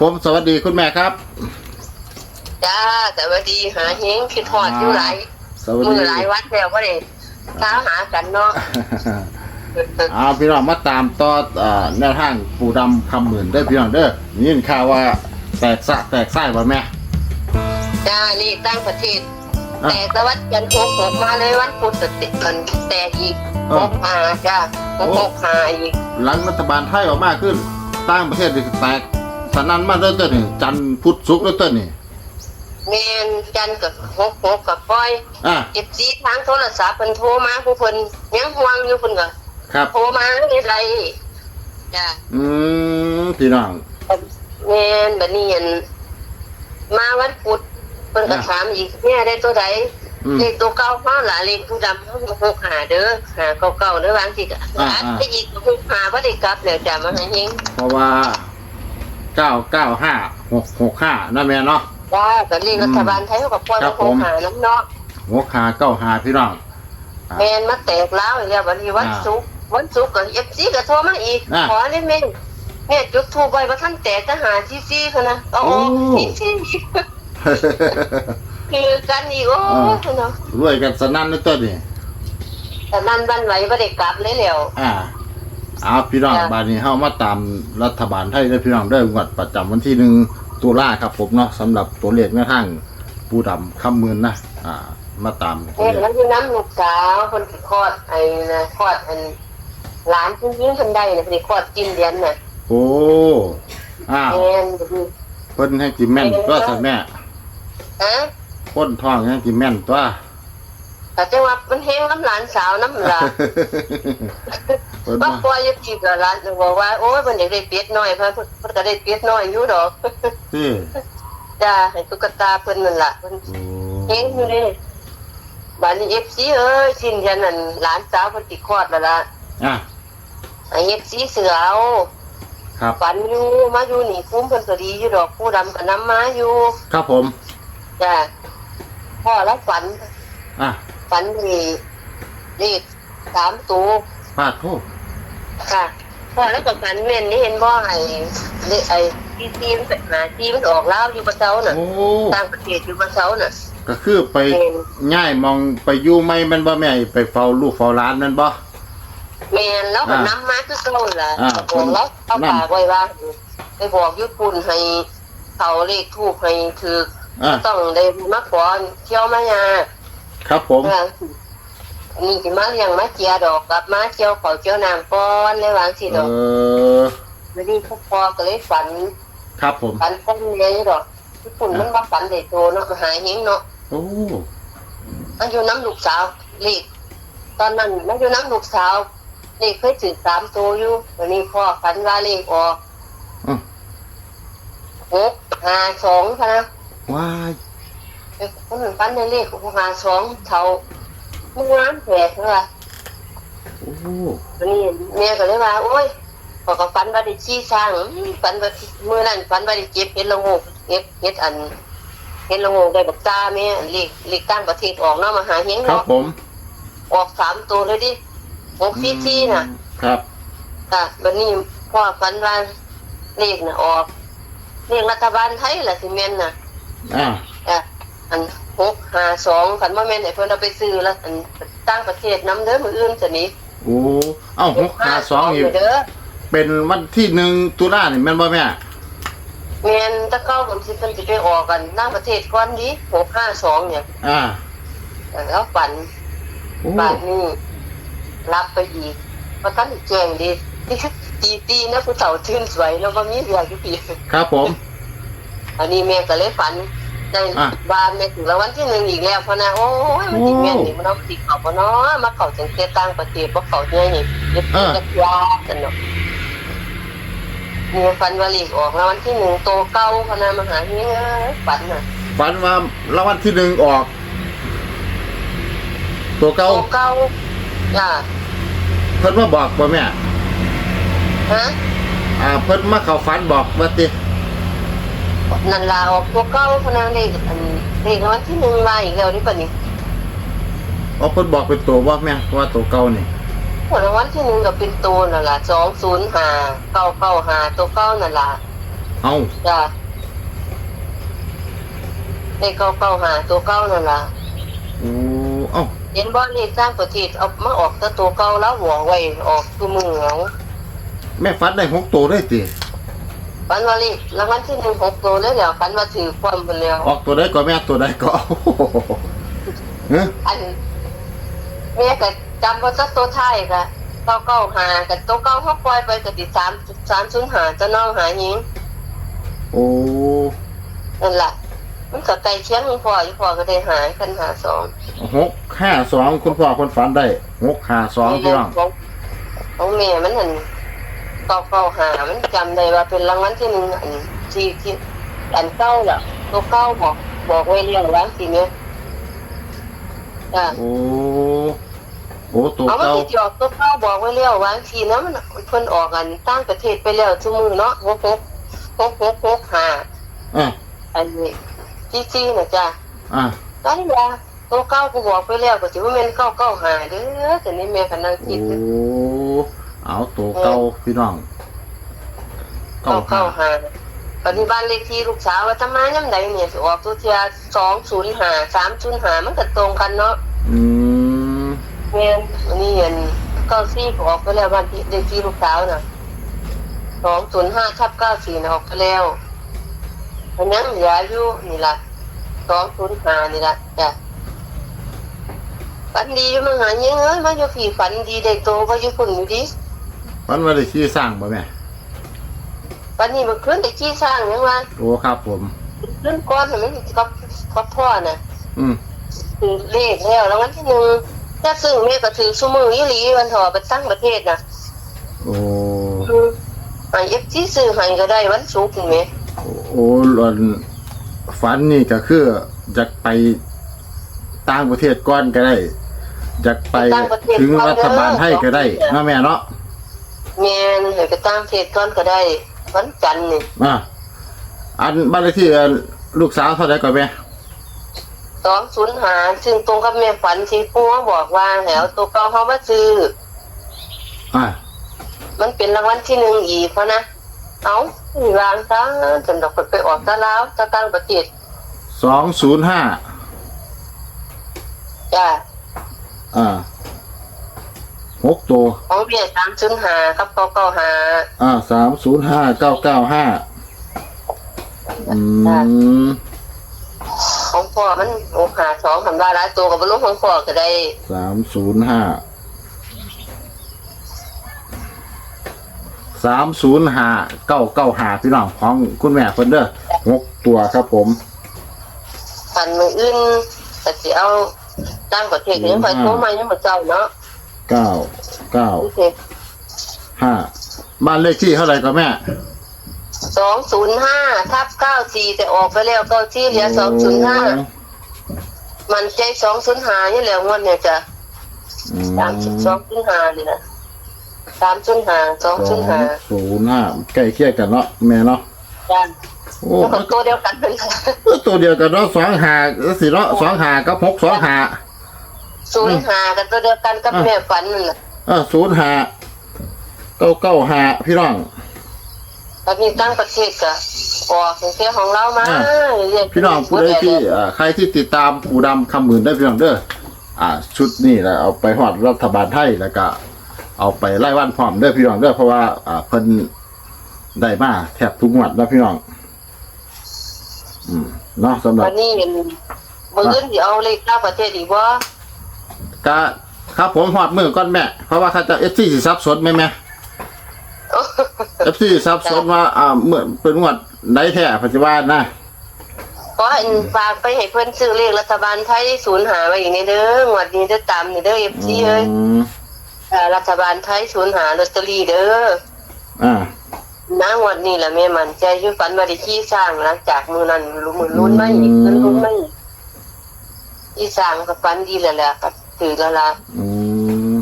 ผมสวัสดีคุณแม่ครับ จ้าแต่ว่าดีหาเฮงคิดหอดอยู่หลายสวัสมืดีอหลายวัดแล้วก็เลยท้ามหากันเนาะเอาพี่น้องมาตามต่อเอ่อแนวทางปูดำคำหมื่นได้อพี่น้องเด้อนี่ข่าวว่าแตกสะแตกไส้บ่แม่จ้านี่ตั้งประเทศอะแต่ตะวันจันทร์หกหกมาเลยวันพุธสติมันแตกอีกเอหอกหาจ้าหกหกหาอีกหลังรัฐบาลไทยออกมาขึ้นตั้งประเทศนี่แตก สนั่นมาเรื่อยๆนี่จันทร์พุธศุกร์เรื่อยๆนี่เมนจันทร์กับหกหกกับป้อยอะ เจ็บซีทางโทรศัพท์เพิ่นโทรมาผู้เพิ่นยังห่วงอยู่เพิ่นก็ครับ โทรมาเฮ็ดไรจ้าอืมพี่น้อง แม่นบัดนี้อันมาวันพุธเพิ่นก็อะ ถามอีกแม่ได้ตัวใดอืม เลขตัวเก่าเฮาล่ะเลขผู้ดำเฮาหกหาเด้อหาเก่าๆเด้อบางทีก็อ่าอัดอ่า ไปอีกหกหาบ่ได้กลับแล้วจ้ะมาให้เฮงเพราะว่า เก้าเก้าห้าหกหกห้านั่นแม่เนาะ จ้าก็เลขรัฐบาลไทยเฮาก็ปล่อยครับหผมกหาน้ำเนาะหกห้าเก้าห้าพี่น้องแม่นมาแตกแล้วแล้วบัดนี้วันอ่าศุกร์วันศุกร์ก็ FC ก็โทรมาอีก อ่าขอเลยแม่แม่จุดธูปไว้บ่ทันแตกทหารซี่ๆคั่นนะเอาโอ้ ซี่ๆคือกันอีกโอ้อ่ายเนาะรวยกันสนั่นเลยตัวนี่แต่นั้นวันไหวบ่ได้กลับเลยแล้ว อ่า เอาพี่น้องจ้ะ บานนี้เข้ามาตามรัฐบาลไทยได้อพี่น้องได้งวดประจำวันที่หนึ่งตุลาครับผมเนาะสำหรับตัวเลขแนวทางปูดำคำมืนนะอ่า มาตามตัวเห็นเลแล้วขอยู่น้ำลูกสาวคนที่คลอดไอ้นะคลอดอันหลานผู้หญิงคนใดน่ะที่คลอดกินเดือนน่ะโอ้อ้าวแม่นดูเพิ่นให้กินแม่นตัวสัแม่ฮะพ้นท้องให้กินแม่นตัว แต่จังว่ามันแห้งน้ำหลานสาวน้ำหลานเพิ่นว่ามาปล่อยอยู่ที่กับหลานบอกว่าโอ้ยมันอยากได้เป็ดน้อยเพิ่นเพิ่นก็ได้เป็ดน้อยอยู่ดอกที่จ้าให้ตุ๊กตาเพิ่นนั่นล่ะเพิ่นโอ้แห้งอยู่เลยบ้านนี้ FC เอ้ยสิ้นเดือนนั้นหลานสาวเพิ่นสิคลอดแล้วล่ะอะไอ้ FC เสือเอาครับ ฝันอยู่มาอยู่นี่คุ้มเพิ่นก็ดีอยู่ดอกผู้ดำก็นำมาอยู่ครับผม จ้ะพ่อแล้วฝัน อะ ฝันมีเลขสามตัวปาดโทษค่ะพ่อแล้วก็ฝันเม่นนี่เห็นบ่ไอ้เลขไอ้ที่ทีมหาทีมมันออกแล้วอยู่กระเช้าน่ะโอ้ต่างประเทศอยู่กระเช้าน่ะก็คือไปเห็นง่ายมองไปอยู่ไม่แมันบ่แม่ไปเฝ้าลูกเฝ้าหลานแมันบ่ แม่นแล้วก็อ่านำมาคือเก่าล่ะอ่าบอกแล้วเอานำปากไว้ว่าไปบอกญี่ปุ่นให้เขาเลขทูบให้ถืออะต้องได้มาขอเที่ยวมายา ครับผม ว่านี่สิมาเลี้ยงมาเจียดอกกลับมาเจียวขอเจียวน้ำก้อนเลยวางสิเอดอกอ วันนี้พ่อพ่อก็เลยฝันครับผม ฝันต้นเลี้ยงดอกญี่ปุ่นมันว่าฝันเด็ดโตเนาะมาหาเฮงเนาะโอ้ มันอยู่น้ำลูกสาวเลขตอนนั้นมันอยู่น้ำลูกสาวเลขเคยถือสามตัวอยู่วันนี้พ่อฝันว่าเลขออกอะหกห้าสองค่ะนะว้ายเอ้ย คนนั้นฝันในเลขหกห้าสองเท่ามันงามแปลกเลยโอ้วันนี้แม่ก็เลยว่า โอ้ยพอก็ฝันว่าได้ชี้สร้างอื้อฝันว่าเมื่อนั้นฝันว่าได้เก็บเห็ดละโงกเก็บเห็ดอันเห็ดละโงกได้บักตาแม่อันเลขเลขตั้งประเทศออกเนาะมาหาเฮงครับเนาะผมออกสามตัวเลยดิหกซี่ซี่น่ะ ครับค่ะวันนี้พ่อฝันว่าเลขน่ะออกเลขรัฐบาลไทยล่ะสิแม่นน่ะอะอะ อันหกห้าสองฝันว่าแม่นให้เพิ่นเอาไปซื้อแล้วอันตั้งประเทศน้ำเด้อมืออื่นจะนี้โอ้เอ้าหกห้าสองอีกเด้อเป็นวันที่หนึ่งตุลานี่แม่นบ่แม่แมนตะเก้าผมสิเพิ่นสิไปออกกันต่างประเทศก่อนนี้หกห้าสองเนี่ย อ่าแล้วฝันโอ้บาทนี้รับไปอีกเพราะท่านแจ้งดีตีตีนะผู้เฒ่าชื่นสวยแล้วก็มีเรืออยู่ปีครับผม อันนี้แม่ก็เลยฝัน ได้อะ บานแม่ถึงรางวัลที่หนึ่งอีกแล้วเพราะนะโอ้ยมันติแม่นนี่มันเอาติเขาบ่เนาะมาเขาจังเตต่างประเทศบ่เขาเนี่ยนี่เด็ดอะจักยาสนุกนี่ฝันว่าลีกออกรางวัลที่หนึ่งโตเก้าพะนะมหาเฮียฝันน่ะฝันว่ารางวัลที่หนึ่งออก ตัวโตเก่าเก้าจ้าเพิ่นมาบอกบ่แม่ฮะอ่าเพิ่นมาเข้าฝันบอกว่าติ นันลาออกตัวเก้าพะนะเลขอันเลขรางวัลที่หนึ่งมาอีกแล้วนี่ปะนี่อ๋อเพิ่นบอกเป็นตัวว่าแม่ว่าตัวเก่านี่ผลรางวัลที่หนึ่งก็เป็นตัวนั่นล่ะสองศูนย์ห้าเก้าเก้าห้าตัวเก้านั่นล่ะโเอาจ้ะเลขเก้าเก้าหาตัวเก้านั่นล่ะโอ้เอ้าเห็นบ่เลขสร้างประเทศเอามาออกแต่ตัวเก่าแล้วหัวไว้ออกตัวมือเอาแม่ฟัดได้หกตัวได้ติ ฝันว่าเลขรางวัลที่หนึ่งหกตัวแล้วเดี๋ยวฝันว่าถือความไปแล้ว ออกตัวได้ก็แม่ตัวได้ก็โอ้โหเฮ้ยอันแม่ก็จำว่าสักตัวท้ายก็เก้าเก้าหากับตัวเก้าเขาปล่อยไปก็ติดสามสามศูนย์หาจะน้องหาหญิงโอ้นั่นแหละมันก็ไกลเชียงของพ่ออยู่พ่อก็ได้หายกันหาสองหกห้าสองคุณพ่อคนฝันได้หกห้าสองพี่น้องของของแม่มันเห็น เก้าเก้าหามันจำได้ว่าเป็นรางวัลที่หนึ่งอันที่ที่อันเก้าอะตัวเก้าบอกบอกไว้เรียงร้านสิเนี่ยจ้ะโอ้โอ้ตัวเอามาเก่าติดออกตัวเก้าบอกไว้เรียงร้านสินะมันเพิ่นออกกันตั้งประเทศไปแล้วชั่วมือเนาะหกหกหกหกหกห้าอะอันนี้ที่ซี่นะจ้ะอะตอนนี้ว่าตัวเก้ากูบอกไปแล้วก็ถือว่าเป็นเก้าเก้าหาเด้อแต่นี่แม่กันนั่งคิดโอ้ เอาตัวเก่าพี่น้องเก้าเก้าห้าเก้าหาปัจจุบันเลขที่ลูกสาวว่าทำไมน้ำใดเนี่ยสิออกตัวเทียสองศูนย์หาสามศูนย์หามันก็ตรงกันเนาะอืมแม่นอันนี้เห็นเก้าสี่ก็ออกไปแล้วบ้านที่เลขที่ลูกสาวน่ะสองศูนย์ห้าทับเก้าสี่น่ะออกไปแล้วอันยังเหลืออยู่นี่ล่ะสองศูนย์หานี่ล่ะจ้ะฝันดีอยู่มั้งหาเงี้ยเอ้ยมาอยู่ผีฝันดีได้โตมาอยู่ฝุ่นอยู่ดิ มันว่าได้ชื่อสร้างป่ะแม่วันนี้มันขึ้นได้ขี้สร้างยังวะโอ้ครับผมขึ้นก้อนมันก็ก็พ่อน่ะ อืมถือเลขแล้วแล้ววันที่หนึ่งถ้าซึ่งแม่ก็ถือซุมือยี่หลีวันถอไปตั้งประเทศน่ะ โอ้ไอ้เอฟที่ซื้อให้ก็ได้วันศุกร์นี่แหมโอ้หลอนฝันนี่ก็คืออยากไปต่างประเทศก่อนก็ได้อยากไปถึงรัฐบาลให้ก็ได้นะแม่เนาะ แม่นให้ไปตั้งประเทศก่อนก็ได้วันจันทร์นี่อะอันบ้านเลขที่ลูกสาวเท่าไหร่ก่อนแม่สองศูนย์หาซึ่งตรงกับแม่ฝันที่ปู่บอกว่าแถวตัวเก่าเขามาซื้ออะมันเป็นรางวัลที่หนึ่งอีกเพราะนะเอาวางซะจนดอกไปออกซะแล้วจะตั้งประเทศสองศูนย์ห้าจ้าอ่า หกตัว ของเบียสามศูนย์หาครับเก้าเก้าหาอ่าสามศูนย์ห้าเก้าเก้าห้าอืมของพ่อมันโอ้หาสองทำได้หลายตัวกับบรรลุของพ่อก็ได้สามศูนย์ห้าสามศูนย์ห้าเก้าเก้าห้าพี่น้องของคุณแม่คนเด้อหกตัวครับผม พันมืออื่นแต่สิเอาตั้งประเทศก็ยังไปโทรมายังมาเจ้าเนาะ เก้าเก้าโอเคห้าบ้านเลขที่เท่าไหร่ก็แม่ สองศูนย์ห้าทับเก้าสี่แต่ออกไปแล้วเก้าที่เหลือสองศูนย์ห้ามันใจสองศูนย์ห้านี่แหละงวดเนี่ยจ้ะอืมสามสิบสองศูนย์ห้านี่นะสามศูนย์ห้าสองสศูอนงย์ห้าศูนย์ห้าใกล้เคียงกันเนาะแม่เนาะจ้ะโอ้มันก็ตัวเดียวกันเป็นตัวเดียวกันเนาะสองหาสี่เนาะสองหากับหกสองหา ศูนย์ห้ากันตัวเดียวกันกับแม่ฝันนั่นน่ะเออศูนย์หาเก้าเก้าหาพี่น้องตอนนี้ตั้งประเทศก็ออกถึงเที่ยวของเรามาอะเรียกพี่น้องผู้ใดที่เอ่อใครที่ติดตามปู่ดำคำหมื่นได้พี่น้องเด้ออ่า ชุดนี้แหละเอาไปหอดรัฐบาลไทยแล้วก็ เอาไปไล่วันพร้อมเด้อพี่น้องเด้อเพราะว่าอ่าเพิ่นได้มาแทบทุกงวดนะพี่น้อง อืมเนาะสำหรับวันนี้เห็นมืออื่นสิเอาเลขต่างประเทศอีกบ่ ก็ครับผมหอดมือก่อนแม่ เพราะว่าเขาจะเอฟซีสิซับสนไหมแม่เอฟซีซับสนว่าอ่าเมื่อเป็นงวดไหนแท้ปัจจุบันนะขออันฝากไปให้เพิ่นซื้อเลขรัฐบาลไทยศูนย์หาไว้อีกนี่เด้องวดนี้เด้อตามนี่เด้อ FC เอ้ยอืมอ่ารัฐบาลไทยศูนย์หาลอตเตอรี่เด้ออ่านางวดนี้ล่ะแม่มันใจอยู่ฝันว่าได้ขี้สร้างหลังจากมื้อนั้นรู้มื้อลุ้นไหมอีกเพิ่นลุ้นไหมที่สร้างก็ฝันดีแล้วแหละก็ถื อแล้วล่ะอืม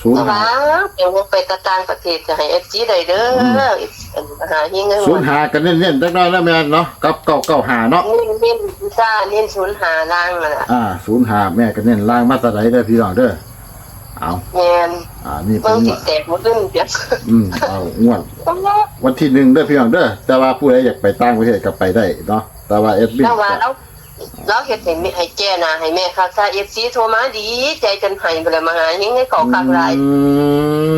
ศูนเพย์ราะหาว่าเดี๋ยวไปตะต่างประเทศจะให้ FC ได้เด้ออันหาเฮงเงินศูนย์หากันเน้นๆจักหน้อยแล้วแม่นเนาะกับเก้าเก้าหาเนาะ เน้นเน้นซ่าเน้นศูนย์หาล่างนั่นน่ะอ่าศูนย์หาแม่กันเน้นล่างมาตะไดเด้อพี่น้องเด้อเอาแม่นอ่านี่เป็เบิ่นงงสิวดแตกหมดเรื่องเดียวอืมเอางวด ต้องว่าวันที่หนึ่งเด้อพี่น้องเด้อแต่ว่าผู้ใดอยากไปต่างประเทศก็ไปได้เนาะแต่ว่าเอฟบินเราว่าเรา เราเฮ็ดให้แม่ให้แจ้หน้าให้แม่คักซะ FC โทรมาดี ใจจนให้บ่ได้มาหายังให้เขาคักหลายอืม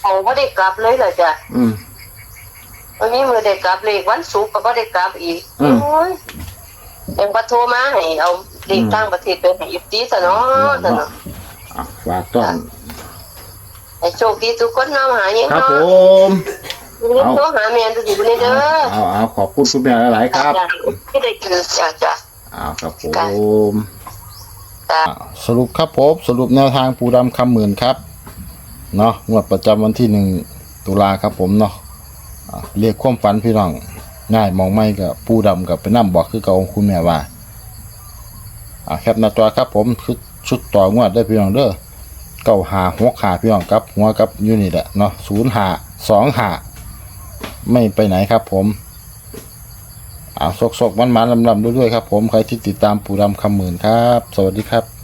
เขาบ่ได้กลับเลยล่ะจ้ะอืม วันนี้มือได้กลับเลขวันศุกร์ก็บ่ได้กลับอีกอืม โอ้ยยังบ่โทรมาให้เอาเลขต่างประเทศไปให้ FC ซะเนาะซะเนาะอะฝากต้อนให้โชคดีทุกคนเนาะหายังครับเนาะผมนี่โทรหาแม่ดูสิบ่ได้เด้อเอาเอาขอบคุณคุณแม่หลายๆครับ จ้ะที่ได้กินจ้ะจ้ะเอาครับผมจ้ะอ่าสรุปครับผมสรุปแนวทางปูดำคำหมื่นครับเนาะงวดประจำวันที่หนึ่งตุลาครับผมเนาะอ่าเรียกความฝันพี่น้องง่ายมองไม่กับปูดำกับไปนั่บอกคือเก่าคุณแม่ว่าอ่าแคปหน้าจอครับผมคือชุดต่องวดได้พี่น้องเด้อเก้าหาหัวขาพี่น้องครับหัวกับอยูนี่แหละเนาะศูนย์หาสองหาไม่ไปไหนครับผม อ่าสกๆมันๆลำๆด้วยๆครับผมใครที่ติดตามปูดำคำหมื่นครับ สวัสดีครับ